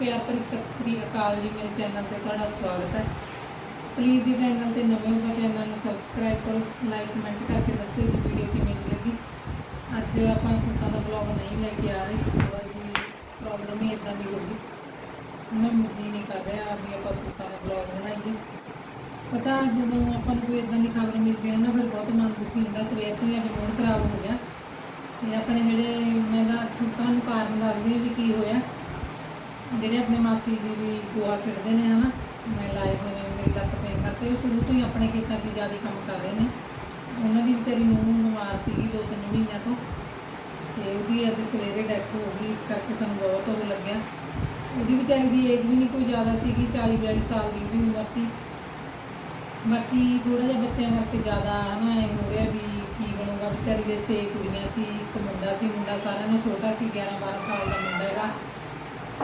ਪਿਆਰ ਭਰੀ ਸਤਿ ਸ੍ਰੀ ਅਕਾਲ ਜੀ, ਮੇਰੇ ਚੈਨਲ ਤੇ ਤੁਹਾਡਾ ਸਵਾਗਤ ਹੈ। ਪਲੀਜ਼ ਜੀ, ਚੈਨਲ ਤੇ ਨਵੇਂ ਹੋ ਤਾਂ ਚੈਨਲ ਨੂੰ ਸਬਸਕ੍ਰਾਈਬ ਕਰੋ ਲਾਈਕ ਕਮੈਂਟ ਕਰਕੇ ਦੱਸਿਓ ਜੀ ਵੀਡੀਓ ਕਿਵੇਂ ਦੀ ਲੱਗੀ। ਅੱਜ ਆਪਾਂ ਸੂਟਾਂ ਦਾ ਬਲੌਗ ਨਹੀਂ ਲੈ ਕੇ ਆ ਰਹੇ ਥੋੜਾ ਜੀ ਪ੍ਰੋਬਲਮ ਹੀ ਇਦਾਂ ਦੀ ਹੋ ਗਈ। ਮੈਂ ਜੀ ਨਹੀਂ ਕਰ ਰਿਹਾ ਵੀ ਆਪਾਂ ਸੂਟਾਂ ਦਾ ਬਲੌਗ ਬਣਾਈਏ। ਪਤਾ ਜਦੋਂ ਆਪਾਂ ਨੂੰ ਕੋਈ ਇਦਾਂ ਦੀ ਖਬਰ ਮਿਲਦੀ ਹੈ ਨਾ, ਫਿਰ ਬਹੁਤ ਮਨ ਦੁਖੀ ਹੁੰਦਾ, ਸਵੇਰ ਤੋਂ ਹੀ ਅੱਜ ਮੂਡ ਖਰਾਬ ਹੋ ਗਿਆ। ਤੇ ਆਪਣੇ ਜਿਹੜੇ ਮੈਂ ਦਾ ਨੂੰ ਕਾਰਨ ਦੱਸਦੀ ਹਾਂ ਵੀ ਕੀ ਹੋਇਆ। ਜਿਹੜੇ ਆਪਣੇ ਮਾਸੀ ਜੀ ਵੀ ਗੋਆ ਸਿੱਟਦੇ ਨੇ, ਹਨਾ, ਮੈਂ ਲਾਏ ਹੋਏ ਨੇ, ਮੇਰੀ ਲੱਤ ਪੇਨ ਕਰਕੇ, ਉਹ ਸ਼ੁਰੂ ਤੋਂ ਹੀ ਆਪਣੇ ਖੇਤਾਂ 'ਚ ਜ਼ਿਆਦਾ ਕੰਮ ਕਰ ਰਹੇ ਨੇ। ਉਹਨਾਂ ਦੀ ਵਿਚਾਰੀ ਨੂੰ ਬਿਮਾਰ ਸੀਗੀ ਦੋ ਤਿੰਨ ਮਹੀਨਿਆਂ ਤੋਂ, ਤੇ ਉਹਦੀ ਅੱਜ ਸਵੇਰੇ ਡੈਥ ਹੋ ਗਈ, ਇਸ ਕਰਕੇ ਸਾਨੂੰ ਬਹੁਤ ਉਹ ਲੱਗਿਆ। ਉਹਦੀ ਵਿਚਾਰੀ ਦੀ ਏਜ ਵੀ ਨਹੀਂ ਕੋਈ ਜ਼ਿਆਦਾ ਸੀਗੀ 40 42 ਸਾਲ ਦੀ ਉਹਦੀ ਉਮਰ ਸੀ। ਬਾਕੀ ਥੋੜਾ ਜਿਹਾ ਬੱਚਿਆਂ ਕਰਕੇ ਜ਼ਿਆਦਾ, ਹਨਾ ਇਹ ਹੋ ਰਿਹਾ ਵੀ ਕੀ ਬਣੂਗਾ। ਵਿਚਾਰੀ ਦੇ ਛੇ ਕੁੜੀਆਂ ਸੀ, ਇੱਕ ਮੁੰਡਾ ਸੀ, ਮੁੰਡਾ ਸਾਰਿਆਂ ਨੂੰ ਛੋਟਾ ਸੀ 11 12 ਸਾਲ ਦਾ ਮੁੰਡਾ ਹੈਗਾ।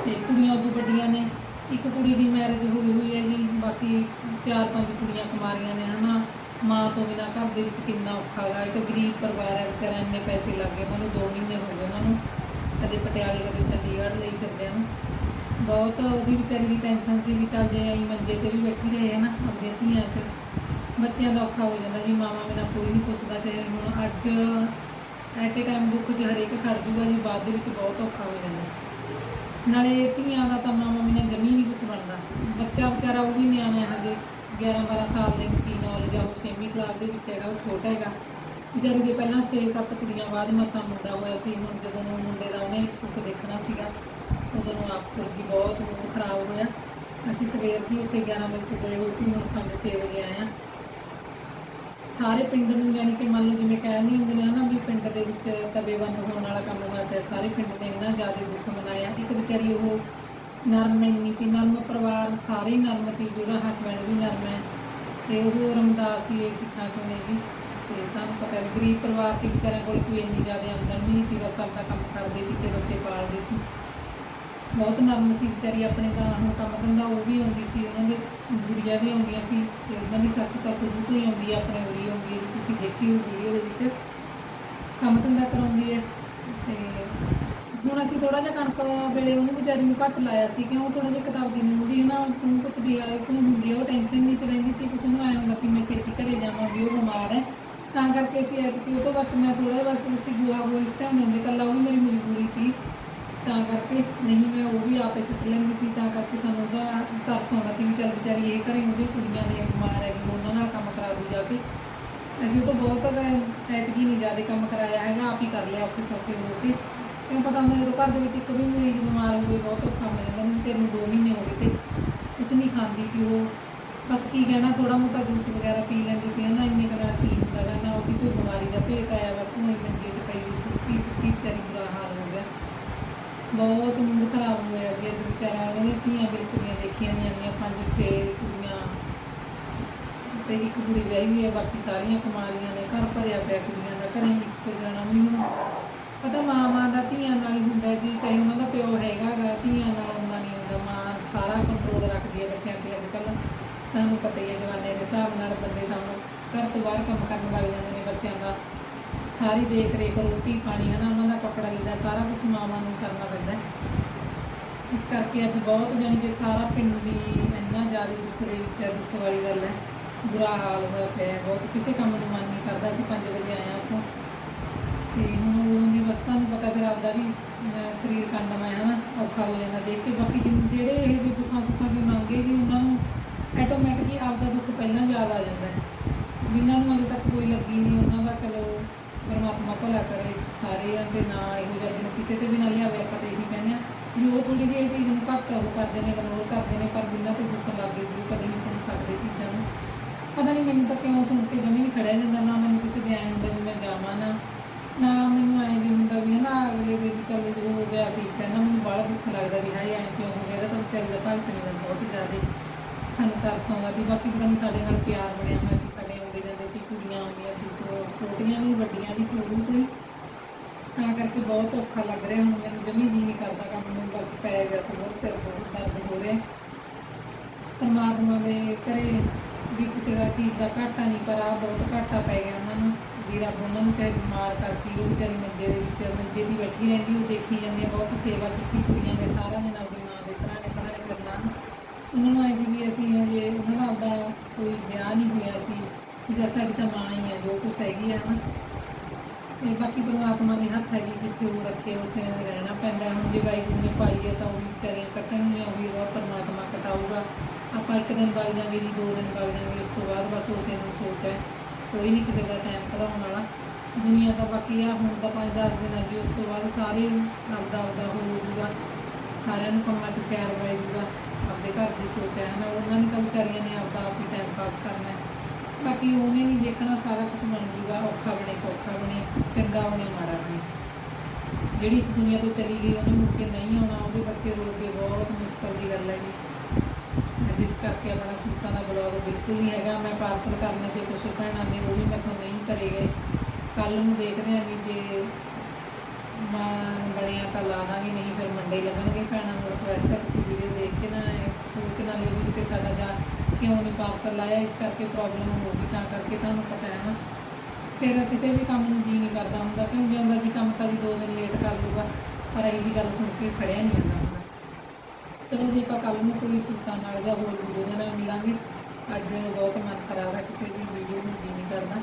ਤੇ ਕੁੜੀਆਂ ਉਦੋਂ ਵੱਡੀਆਂ ਨੇ। ਇੱਕ ਕੁੜੀ ਦੀ ਮੈਰਿਜ ਹੋਈ ਹੋਈ ਹੈ ਜੀ, ਬਾਕੀ ਚਾਰ ਪੰਜ ਕੁੜੀਆਂ ਕੁਮਾਰੀਆਂ ਨੇ, ਹਨਾ। ਮਾਂ ਤੋਂ ਬਿਨਾਂ ਘਰ ਦੇ ਵਿੱਚ ਕਿੰਨਾ ਔਖਾ ਹੈਗਾ। ਇੱਕ ਗਰੀਬ ਪਰਿਵਾਰ ਹੈ ਵਿਚਾਰਾ ਇੰਨੇ ਪੈਸੇ ਲੱਗ ਗਏ, ਉਹਨਾਂ ਦੇ 2 ਮਹੀਨੇ ਹੋ ਗਏ ਉਹਨਾਂ ਨੂੰ। ਕਦੇ ਪਟਿਆਲੇ, ਕਦੇ ਚੰਡੀਗੜ੍ਹ ਲਈ ਫਿਰਦਿਆਂ ਹਨ ਬਹੁਤ ਉਹਦੀ ਵਿਚਾਰੀ ਦੀ ਟੈਨਸ਼ਨ ਸੀ ਵੀ ਚੱਲ ਜੇ ਆਈ ਮੰਜੇ ਤੇ ਵੀ ਬੈਠੀ ਰਹੇ ਹੈ ਨਾ ਆਪਣੀਆਂ ਧੀਆਂ 'ਚ। ਬੱਚਿਆਂ ਦਾ ਔਖਾ ਹੋ ਜਾਂਦਾ ਜੀ, ਮਾਵਾ ਮੇਰਾ ਕੋਈ ਨਹੀਂ ਪੁੱਛਦਾ ਤੇ ਹੁਣ ਅੱਜ ਐਟ ਏ ਟਾਈਮ ਦੁੱਖ 'ਚ ਹਰੇਕ ਖੜ ਜੂਗਾ ਜੀ, ਬਾਅਦ ਦੇ ਵਿੱਚ ਬਹੁਤ ਔਖਾ ਹੋ ਜਾਂਦਾ। ਨਾਲੇ ਧੀਆਂ ਦਾ ਤਾਂ ਮਾਵਾ ਮੇਰਾ ਜਮੀ ਨਹੀਂ ਕੁਝ ਬਣਦਾ। ਬੱਚਾ ਵਿਚਾਰਾ ਉਹ ਵੀ ਨਿਆਣਾ ਹੈ ਹਜੇ 11 12 ਸਾਲ ਦੇ ਕੀ ਨੌਲੇਜ ਆ, ਉਹ 6ਵੀਂ ਕਲਾਸ ਦੇ ਵਿੱਚ ਹੈਗਾ, ਉਹ ਛੋਟਾ ਹੈਗਾ। ਜਦ ਦੇ ਪਹਿਲਾਂ 6-7 ਕੁੜੀਆਂ ਬਾਅਦ ਮਸਾ ਮੁੰਡਾ ਹੋਇਆ ਸੀ, ਹੁਣ ਜਦੋਂ ਨੂੰ ਮੁੰਡੇ ਦਾ ਉਹਨੇ ਸੁੱਖ ਦੇਖਣਾ ਸੀਗਾ, ਉਦੋਂ ਨੂੰ ਆਪ ਤੁਰ ਗਈ ਬਹੁਤ ਮੂਡ ਖਰਾਬ ਹੋਇਆ। ਅਸੀਂ ਸਵੇਰ ਦੀ ਉੱਥੇ 11 ਵਜੇ ਤੋਂ ਗਏ ਹੋਏ ਸੀ, ਹੁਣ 5-6 ਵਜੇ ਆਏ ਆ ਸਾਰੇ ਪਿੰਡ ਨੂੰ ਯਾਨੀ ਕਿ ਮੰਨ ਲਓ ਜਿਵੇਂ ਕਹਿੰਦੇ ਹੁੰਦੇ ਨੇ ਨਾ ਵੀ ਪਿੰਡ ਦੇ ਵਿੱਚ ਤਬੇਬੰਦ ਹੋਣ ਵਾਲਾ ਕੰਮ ਹੋਇਆ ਪਿਆ, ਸਾਰੇ ਪਿੰਡ ਨੇ ਇੰਨਾ ਜ਼ਿਆਦਾ ਦੁੱਖ ਮਨਾਇਆ। ਇੱਕ ਵਿਚਾਰੀ ਉਹ ਨਰਮ ਇੰਨੀ ਤੀ ਨਰਮ ਪਰਿਵਾਰ, ਸਾਰੇ ਹੀ ਨਰਮ ਤੀ ਜਿਹਦਾ ਹਸਬੈਂਡ ਵੀ ਨਰਮ ਹੈ ਤੇ ਉਹ ਰਮਦਾਸ ਹੀ ਸਿੱਖਾਂ ਚੋਂ ਨੇ ਜੀ। ਤੇ ਤੁਹਾਨੂੰ ਪਤਾ ਵੀ ਗਰੀਬ ਪਰਿਵਾਰ ਤੇ ਵਿਚਾਰਿਆਂ ਕੋਲ ਕੋਈ ਇੰਨੀ ਜ਼ਿਆਦਾ ਆਮਦਨ ਵੀ ਨਹੀਂ ਸੀ, ਬਸ ਆਪਣਾ ਕੰਮ ਕਰਦੇ ਸੀ ਤੇ ਬੱਚੇ ਪਾਲ ਬਹੁਤ ਨਰਮ ਸੀ ਵਿਚਾਰੀ, ਆਪਣੇ ਤਾਂ ਹੁਣ ਕੰਮ ਧੰਦਾ ਉਹ ਵੀ ਆਉਂਦੀ ਸੀ, ਉਹਨਾਂ ਦੇ ਗੁੜੀਆਂ ਵੀ ਆਉਂਦੀਆਂ ਸੀ ਤੇ ਉਹਨਾਂ ਦੀ ਸੱਸ ਤਾਂ ਸ਼ੁਰੂ ਤੋਂ ਹੀ ਆਉਂਦੀ ਹੈ ਆਪਣੇ ਉਰੀ ਆਉਂਦੀ ਹੈ ਜੀ ਤੁਸੀਂ ਦੇਖੀ ਹੋਈ ਵੀਡੀਓ ਦੇ ਵਿੱਚ। ਕੰਮ ਧੰਦਾ ਕਰਾਉਂਦੀ ਹੈ ਤੇ ਹੁਣ ਅਸੀਂ ਥੋੜਾ ਜਿਹਾ ਕਣਕ ਵੇਲੇ ਉਹਨੂੰ ਵਿਚਾਰੀ ਨੂੰ ਘੱਟ ਲਾਇਆ ਸੀ, ਕਿਉਂ ਥੋੜਾ ਜਿਹਾ ਕਿਤਾਬ ਦੀ ਨੂੰ ਦੀ ਨਾ ਤੂੰ ਕੁੱਤ ਦੀ ਹਾਲੇ ਤੂੰ ਹੁੰਦੀ ਆ, ਉਹ ਟੈਨਸ਼ਨ ਨਹੀਂ ਚ ਰਹਿੰਦੀ ਸੀ, ਕਿਸੇ ਨੂੰ ਆਇਆ ਹੁੰਦਾ ਕਿ ਮੈਂ ਛੇਤੀ ਘਰੇ ਜਾਵਾਂ ਵੀ ਉਹ ਬਿਮਾਰ ਹੈ ਤਾਂ ਕਰਕੇ ਅਸੀਂ ਐਤਕੀ ਉਹ ਤੋਂ ਬਸ ਮੈਂ ਥੋੜਾ ਬਸ ਅਸੀਂ ਗੋਹਾ ਗੋਹਾ ਇਸ ਟਾਈਮ ਹੁੰਦੇ ਕੱਲਾ ਉਹ ਵੀ ਮੇਰੀ ਮਜਬੂਰੀ ਸੀ। ਤਾਂ ਕਰਕੇ ਨਹੀਂ, ਮੈਂ ਉਹ ਵੀ ਆਪੇ ਸੁੱਟ ਲੈਂਦੀ ਸੀ, ਤਾਂ ਕਰਕੇ ਸਾਨੂੰ ਉਹਦਾ ਤਰਸ ਆਉਂਦਾ ਸੀ ਵੀ ਚੱਲ ਵਿਚਾਰੀ ਇਹ ਘਰੇ ਉਹਦੀ ਕੁੜੀਆਂ ਨੇ ਬਿਮਾਰ ਹੈ ਵੀ ਉਹਨਾਂ ਨਾਲ ਕੰਮ ਕਰਾ ਦੂ ਜਾ ਕੇ। ਅਸੀਂ ਉਹ ਤੋਂ ਬਹੁਤ ਐਤਕੀ ਨਹੀਂ ਜ਼ਿਆਦਾ ਕੰਮ ਕਰਾਇਆ ਹੈਗਾ, ਆਪ ਹੀ ਕਰ ਲਿਆ ਔਖੇ ਸੌਖੇ ਹੋ ਕੇ। ਕਿਉਂ ਪਤਾ ਹੁੰਦਾ ਜਦੋਂ ਘਰ ਦੇ ਵਿੱਚ ਇੱਕ ਵੀ ਮਰੀਜ਼ ਬਿਮਾਰ ਹੋਵੇ ਬਹੁਤ ਔਖਾ ਹੋ ਜਾਂਦਾ, ਮੈਨੂੰ ਤੇਰੇ ਨੂੰ 2 ਮਹੀਨੇ ਹੋ ਗਏ ਤੇ ਕੁਛ ਨਹੀਂ ਖਾਂਦੀ ਸੀ ਉਹ। ਬਸ ਕੀ ਕਹਿਣਾ ਥੋੜਾ ਮੋਟਾ ਜੂਸ ਵਗੈਰਾ ਪੀ ਲੈਂਦੀ ਸੀ, ਨਾ ਇੰਨੇ ਕਰਾ ਕੀ ਹੁੰਦਾ ਗਾ ਨਾ ਉਹਦੀ ਕੋਈ ਬਿਮਾਰੀ ਦਾ ਭੇਤ ਆਇਆ, ਬਸ ਉਹ ਮੰਜੇ 'ਚ ਪਈ ਵੀ ਸੁੱਕੀ ਸੁੱਕੀ ਵਿਚਾਰੀ ਬਹੁਤ ਮੂਡ ਖਰਾਬ ਹੋਇਆ ਜੀ ਅੱਜ ਵਿਚਾਰਾ ਉਹਨੇ ਧੀਆਂ ਬਿਲਕੁਲੀਆਂ ਦੇਖੀਆਂ ਨਹੀਂ ਜਾਂਦੀਆਂ, ਪੰਜ, ਛੇ ਕੁੜੀਆਂ। ਤੇ ਇੱਕ ਕੁੜੀ ਵਿਆਹੀ ਹੋਈ ਹੈ ਬਾਕੀ ਸਾਰੀਆਂ ਕੁਮਾਰੀਆਂ ਨੇ ਘਰ ਭਰਿਆ ਪਿਆ ਕੁੜੀਆਂ ਦਾ, ਘਰੇ ਇੱਕ ਜਾਣਾ ਵੀ ਨਹੀਂ ਪਤਾ ਮਾਂ ਮਾਂ ਦਾ ਧੀਆਂ ਨਾਲ ਹੀ ਹੁੰਦਾ ਜੀ, ਚਾਹੇ ਉਹਨਾਂ ਦਾ ਪਿਓ ਹੈਗਾ ਗਾ, ਧੀਆਂ ਨਾਲ ਉਹਨਾਂ ਨਹੀਂ ਹੁੰਦਾ ਮਾਂ ਸਾਰਾ ਕੰਟਰੋਲ ਰੱਖਦੀ ਹੈ ਬੱਚਿਆਂ ਤੇ ਅੱਜ ਕੱਲ੍ਹ ਤੁਹਾਨੂੰ ਪਤਾ ਹੀ ਹੈ ਜਵਾਨੇ ਦੇ ਹਿਸਾਬ ਨਾਲ ਬੰਦੇ ਤਾਂ ਘਰ ਤੋਂ ਬਾਹਰ ਕੰਮ ਕਰਨ ਲੱਗ ਜਾਂਦੇ ਨੇ ਬੱਚਿਆਂ ਦਾ। ਸਾਰੀ ਦੇਖ ਰੇਖ ਰੋਟੀ ਪਾਣੀ ਹੈ ਨਾ ਉਹਨਾਂ ਦਾ ਕੱਪੜਾ ਲੀੜਾ, ਸਾਰਾ ਕੁਝ ਮਾਵਾਂ ਨੂੰ ਕਰਨਾ ਪੈਂਦਾ ਇਸ ਕਰਕੇ ਅੱਜ ਬਹੁਤ ਜਾਣੀ ਕਿ ਸਾਰਾ ਪਿੰਡ ਹੀ ਇੰਨਾ ਜ਼ਿਆਦਾ ਦੁੱਖ ਦੇ ਵਿੱਚ ਹੈ, ਦੁੱਖ ਵਾਲੀ ਗੱਲ ਹੈ। ਬੁਰਾ ਹਾਲ ਹੋਇਆ ਪਿਆ ਬਹੁਤ ਕਿਸੇ ਕੰਮ ਨੂੰ ਮਨ ਨਹੀਂ ਕਰਦਾ ਸੀ 5 ਵਜੇ ਆਏ ਹਾਂ ਉੱਥੋਂ। ਤੇ ਹੁਣ ਉਦੋਂ ਦੀ ਅਵਸਥਾ ਨੂੰ ਪਤਾ ਫਿਰ ਆਪਦਾ ਵੀ ਸਰੀਰ ਕੰਡਮ ਹੈ ਹਨਾ, ਔਖਾ ਹੋ ਜਾਂਦਾ ਦੇਖ ਕੇ। ਬਾਕੀ ਜਿਨ- ਜਿਹੜੇ ਇਹ ਜਿਹੇ ਦੁੱਖਾਂ ਸੁੱਖਾਂ ਤੋਂ ਲੰਘੇ ਜੀ, ਉਹਨਾਂ ਨੂੰ ਆਟੋਮੈਟਿਕਲੀ ਆਪਦਾ ਦੁੱਖ ਪਹਿਲਾਂ ਯਾਦ ਆ ਜਾਂਦਾ ਹੈ। ਜਿਨ੍ਹਾਂ ਨੂੰ ਅਜੇ ਤੱਕ ਕੋਈ ਲੱਗੀ ਨਹੀਂ, ਉਹਨਾਂ ਦਾ ਚਲੋ ਪਰਮਾਤਮਾ ਭਲਾ ਕਰੇ ਸਾਰਿਆਂ ਦੇ ਨਾ ਇਹੋ ਜਿਹਾ ਦਿਨ ਕਿਸੇ ਤੇ ਵੀ ਨਾ ਲਿਆਵੇ, ਆਪਾਂ ਤੇ ਇਹੀ ਕਹਿੰਦੇ ਆ ਵੀ ਉਹ ਥੋੜੀ ਜਿਹੀ ਇਹ ਚੀਜ਼ ਨੂੰ ਘੱਟ ਉਹ ਕਰਦੇ ਨੇ ਇਗਨੋਰ ਕਰਦੇ ਨੇ, ਪਰ ਜਿਨ੍ਹਾਂ ਤੇ ਦੁੱਖ ਲੱਗੇ ਜੀ ਉਹ ਕਦੇ ਨਹੀਂ ਸੁਣ ਸਕਦੇ ਚੀਜ਼ਾਂ ਨੂੰ। ਪਤਾ ਨਹੀਂ ਮੈਨੂੰ ਤਾਂ ਕਿਉਂ ਸੁਣ ਕੇ ਜਮੀ ਨਹੀਂ ਖੜਿਆ ਜਾਂਦਾ, ਨਾ ਮੈਨੂੰ ਕਿਸੇ ਦੇ ਆਏ ਹੁੰਦਾ ਵੀ ਮੈਂ ਜਾਵਾਂ ਨਾ ਨਾ ਮੈਨੂੰ ਐਂ ਵੀ ਹੁੰਦਾ ਵੀ ਹਨਾ ਅਗਲੇ ਦੇ ਵੀ ਚੱਲ ਜੋ ਹੋ ਗਿਆ ਠੀਕ ਹੈ ਨਾ, ਮੈਨੂੰ ਬੜਾ ਦੁੱਖ ਲੱਗਦਾ ਵੀ ਹਾਏ ਐਂ ਕਿਉਂ ਹੋ ਗਿਆ, ਇਹਦਾ ਤਾਂ ਵਿਚਾਰੀ ਦਾ ਭਗਤ ਨਹੀਂ ਦਾ ਬਹੁਤ ਜ਼ਿਆਦਾ। ਸਾਨੂੰ ਤਰਸ ਆਉਂਦਾ ਸੀ, ਬਾਕੀ ਪਤਾ ਨਹੀਂ ਸਾਡੇ ਨਾਲ ਪਿਆਰ ਬਣਿਆ ਹੋਇਆ ਸੀ, ਸਾਡੇ ਆਉਂਦੇ ਜਾਂਦੇ ਸੀ, ਕੁੜੀਆਂ ਆਉਂਦੀਆਂ ਸੀ ਛੋਟੀਆਂ ਵੀ, ਵੱਡੀਆਂ ਵੀ ਸ਼ੁਰੂ ਤੋਂ ਹੀ। ਤਾਂ ਕਰਕੇ ਬਹੁਤ ਔਖਾ ਲੱਗ ਰਿਹਾ। ਹੁਣ ਮੈਨੂੰ ਜਮੀ ਜੀ ਨਹੀਂ ਕਰਦਾ ਕੰਮ ਨੂੰ ਬਸ ਪੈ ਗਿਆ ਤੇ ਬਹੁਤ ਸਿਰ ਬਹੁਤ ਦਰਦ ਹੋ ਰਿਹਾ। ਪਰਮਾਤਮਾ ਦੇ ਕਰੇ ਵੀ ਕਿਸੇ ਦਾ ਚੀਜ਼ ਦਾ ਘਾਟਾ ਨਹੀਂ, ਪਰ ਆ ਬਹੁਤ ਘਾਟਾ ਪੈ ਗਿਆ ਉਹਨਾਂ ਨੂੰ। ਵੀ ਰੱਬ ਉਹਨਾਂ ਨੂੰ ਚਾਹੇ ਬਿਮਾਰ ਕਰਤੀ ਉਹ ਵਿਚਾਰੀ ਮੰਜੇ ਦੇ ਵਿੱਚ, ਮੰਜੇ ਦੀ ਬੈਠੀ ਰਹਿੰਦੀ, ਉਹ ਦੇਖੀ ਜਾਂਦੀ ਹੈ ਬਹੁਤ ਸੇਵਾ ਕੀਤੀ ਕੁੜੀਆਂ ਨੇ, ਸਾਰਿਆਂ ਦਿਨ ਆਪਣੀ ਮਾਂ ਦੇ ਸਰਾਣੇ ਉਹਨਾਂ ਨੂੰ ਆਏ ਵੀ ਅਸੀਂ ਹਜੇ ਉਹਨਾਂ ਦਾ ਆਪਦਾ ਕੋਈ ਵਿਆਹ ਨਹੀਂ ਹੋਇਆ ਸੀ, ਵੀ ਸਾਡੀ ਤਾਂ ਮਾਂ ਹੀ ਹੈ ਜੋ ਕੁਛ ਹੈਗੀ ਆ ਨਾ। ਤੇ ਬਾਕੀ ਪਰਮਾਤਮਾ ਦੇ ਹੱਥ ਹੈ ਜੀ ਜਿੱਥੇ ਉਹ ਰੱਖੇ ਉਸੇ ਨੂੰ ਰਹਿਣਾ ਪੈਂਦਾ ਹੁਣ ਜੇ ਵਾਹਿਗੁਰੂ ਨੇ ਪਾਈ ਹੈ ਤਾਂ ਉਹ ਵੀ ਵਿਚਾਰੀਆਂ ਕੱਟਣਗੀਆਂ, ਉਹ ਵੀ ਉਹ ਪਰਮਾਤਮਾ ਕਟਾਊਗਾ। ਆਪਾਂ ਇੱਕ ਦਿਨ ਵਗ ਜਾਵਾਂਗੇ ਜੀ, ਦੋ ਦਿਨ ਵਗ ਜਾਵਾਂਗੇ ਉਸ ਤੋਂ ਬਾਅਦ ਬਸ ਉਸੇ ਨੂੰ ਸੋਚ ਹੈ। ਕੋਈ ਨਹੀਂ ਕਿਸੇ ਦਾ ਟਾਈਮ ਕਢਾਉਣ ਵਾਲਾ। ਦੁਨੀਆ ਦਾ ਬਾਕੀ ਆ, ਹੁਣ ਤਾਂ ਪੰਜ ਦਸ ਦਿਨਾਂ ਜੀ, ਉਸ ਤੋਂ ਬਾਅਦ ਸਾਰੇ ਆਪਦਾ ਆਪਦਾ ਹੋ ਜਾਊਗਾ। ਸਾਰਿਆਂ ਨੂੰ ਕੰਮਾਂ 'ਚ ਪਿਆਰ ਪੈ ਜਾਊਗਾ। ਆਪਦੇ ਘਰ ਦੀ ਸੋਚ ਹੈ ਨਾ, ਉਹਨਾਂ ਨੇ ਤਾਂ ਵਿਚਾਰੀਆਂ ਨੇ ਆਪਦਾ ਆਪ ਹੀ ਟਾਈਮ ਪਾਸ ਕਰਨਾ ਬਾਕੀ ਉਹਨੇ ਨਹੀਂ ਦੇਖਣਾ, ਸਾਰਾ ਕੁਝ ਬਣ ਜੂਗਾ, ਔਖਾ ਬਣੇ ਸੌਖਾ। ਬਣੇ ਚੰਗਾ ਬਣੇ ਮਾੜਾ ਜਿਹੜੀ ਇਸ ਦੁਨੀਆ ਤੋਂ ਚਲੀ ਗਈ, ਉਹਨੇ ਮੁੜ ਕੇ ਨਹੀਂ ਆਉਣਾ, ਉਹਦੇ ਬੱਚੇ ਰੁਲ ਕੇ ਬਹੁਤ ਮੁਸ਼ਕਲ ਦੀ ਗੱਲ ਹੈ ਜੀ। ਜਿਸ ਕਰਕੇ ਆਪਣਾ ਸੂਟਾਂ ਦਾ ਬਲੌਗ ਬਿਲਕੁਲ ਨਹੀਂ ਹੈਗਾ, ਮੈਂ ਪਾਰਸਲ ਕਰਨੇ ਤੇ ਕੁਛ ਭੈਣਾਂ ਦੇ, ਉਹ ਵੀ ਮੈਥੋਂ ਨਹੀਂ ਕਰੇ ਗਏ। ਕੱਲ ਨੂੰ ਦੇਖਦੇ ਆਂ ਵੀ ਜੇ ਮਨ ਬਣਿਆ ਤਾਂ ਲਾ ਦਾਂਗੇ, ਨਹੀਂ ਫਿਰ ਮੰਡੇ ਲੱਗਣਗੇ ਭੈਣਾਂ ਨੂੰ ਰਿਕੁਐਸਟ ਹੈ, ਤੁਸੀਂ ਵੀਡੀਓ ਦੇਖ ਕੇ ਨਾ ਸੋਚ ਨਾ ਲਿਓ ਵੀ ਕਿਤੇ ਸਾਡਾ ਜਾ ਕਿਉਂ ਨਹੀਂ ਪਾਰਸਲ ਲਾਇਆ, ਇਸ ਕਰਕੇ ਪ੍ਰੋਬਲਮ ਹੋ ਗਈ, ਤਾਂ ਕਰਕੇ ਤੁਹਾਨੂੰ ਪਤਾ ਹੈ ਨਾ। ਫਿਰ ਕਿਸੇ ਵੀ ਕੰਮ ਨੂੰ ਜੀ ਨਹੀਂ ਕਰਦਾ ਹੁੰਦਾ ਕਿਉਂ ਜਾਂਦਾ ਜੀ ਕੰਮ ਤਾਂ ਜੀ ਦੋ ਦਿਨ ਲੇਟ ਕਰ ਲੂਗਾ ਪਰ ਇਹੀ ਜੀ ਗੱਲ ਸੁਣ ਕੇ ਖੜਿਆ ਨਹੀਂ ਜਾਂਦਾ ਹੁੰਦਾ। ਚਲੋ ਜੀ ਆਪਾਂ ਕੱਲ ਨੂੰ ਕੋਈ ਸੂਟਾਂ ਨਾਲ ਜਾਂ ਹੋਰ ਵੀਡੀਓ ਦੇ ਨਾਲ ਮਿਲਾਂਗੇ। ਅੱਜ ਬਹੁਤ ਮਨ ਖਰਾਬ ਹੈ, ਕਿਸੇ ਵੀ ਵੀਡੀਓ ਨੂੰ ਜੀ ਨਹੀਂ ਕਰਦਾ।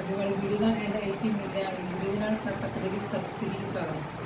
ਅੱਜ ਵਾਲੀ ਵੀਡੀਓ ਦਾ ਐਂਡ ਇੱਥੇ ਹੀ ਮਿਲਦੇ ਆ ਅਗਲੀ ਵੀਡੀਓ ਦੇ ਨਾਲ, ਤਦ ਤੱਕ ਦੇ ਲਈ ਸਤਿ ਸ੍ਰੀ ਅਕਾਲ।